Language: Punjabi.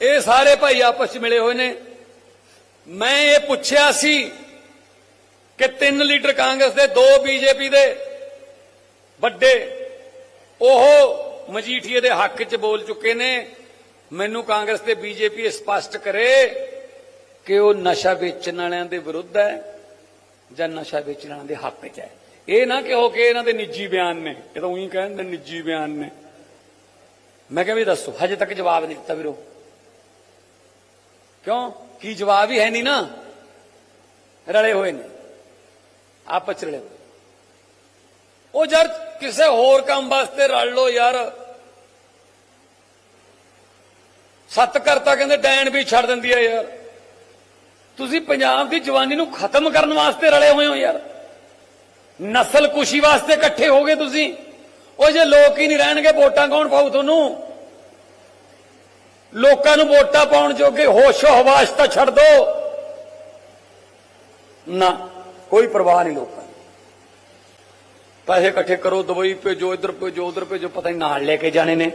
ਇਹ ਸਾਰੇ ਭਾਈ ਆਪਸ ਚ ਮਿਲੇ ਹੋਏ ਨੇ। ਮੈਂ ਇਹ ਪੁੱਛਿਆ ਸੀ ਕਿ ਤਿੰਨ ਲੀਡਰ ਕਾਂਗਰਸ ਦੇ, ਦੋ ਬੀਜੇਪੀ ਦੇ ਵੱਡੇ, ਉਹ ਮਜੀਠੀਏ ਦੇ ਹੱਕ 'ਚ ਬੋਲ ਚੁੱਕੇ ਨੇ। ਮੈਨੂੰ ਕਾਂਗਰਸ ਤੇ ਬੀਜੇਪੀ ਸਪਸ਼ਟ ਕਰੇ ਕਿ ਉਹ ਨਸ਼ਾ ਵੇਚਣ ਵਾਲਿਆਂ ਦੇ ਵਿਰੁੱਧ ਹੈ ਜਾਂ ਨਸ਼ਾ ਵੇਚਣ ਵਾਲਿਆਂ ਦੇ ਹੱਕ 'ਚ ਹੈ। ਇਹ ਨਾ ਕਿ ਹੋ ਕੇ ਇਹਨਾਂ ਦੇ ਨਿੱਜੀ ਬਿਆਨ ਨੇ। ਇਹ ਤਾਂ ਉਹੀ ਕਹਿੰਦੇ, ਨਿੱਜੀ ਬਿਆਨ ਨੇ। ਮੈਂ ਕਿਹਾ ਵੀ ਦੱਸੋ, ਹਜੇ ਤੱਕ ਜਵਾਬ ਨਹੀਂ ਦਿੱਤਾ ਵੀਰੋ। ਕਿਉਂ? ਕੀ ਜਵਾਬ ਹੀ ਹੈ ਨਹੀਂ ਨਾ? ਰਲੇ ਹੋਏ ਨੇ। ਆਪਸ ਚ ਰਲੇ ਉਹ ਯਾਰ ਕਿਸੇ ਹੋਰ ਕੰਮ ਵਾਸਤੇ ਰਲ ਲੋ ਯਾਰ। ਸੱਤ ਕਰਤਾ ਕਹਿੰਦੇ ਡੈਣ ਵੀ ਛੱਡ ਦਿੰਦੀ ਹੈ ਯਾਰ। ਤੁਸੀਂ ਪੰਜਾਬ ਦੀ ਜਵਾਨੀ ਨੂੰ ਖਤਮ ਕਰਨ ਵਾਸਤੇ ਰਲੇ ਹੋਏ ਹੋ ਯਾਰ। ਨਸਲ ਕੁਸ਼ੀ ਵਾਸਤੇ ਇਕੱਠੇ ਹੋ ਗਏ ਤੁਸੀਂ। ਉਹ ਜੇ ਲੋਕ ਹੀ ਨਹੀਂ ਰਹਿਣਗੇ, ਵੋਟਾਂ ਕੌਣ ਪਾਊ ਤੁਹਾਨੂੰ? ਲੋਕਾਂ ਨੂੰ ਵੋਟਾਂ ਪਾਉਣ ਜੋਗੇ ਹੋਸ਼ ਹਵਾਸ ਤਾਂ ਛੱਡ ਦੋ। ਨਾ, ਕੋਈ ਪਰਵਾਹ ਨਹੀਂ ਲੋਕਾਂ ਦੀ। ਪੈਸੇ ਇਕੱਠੇ ਕਰੋ ਦੁਬਈ ਭੇਜੋ, ਇੱਧਰ ਭੇਜੋ, ਉੱਧਰ ਭੇਜੋ, ਪਤਾ ਨਹੀਂ ਨਾਲ ਲੈ ਕੇ ਜਾਣੇ ਨੇ।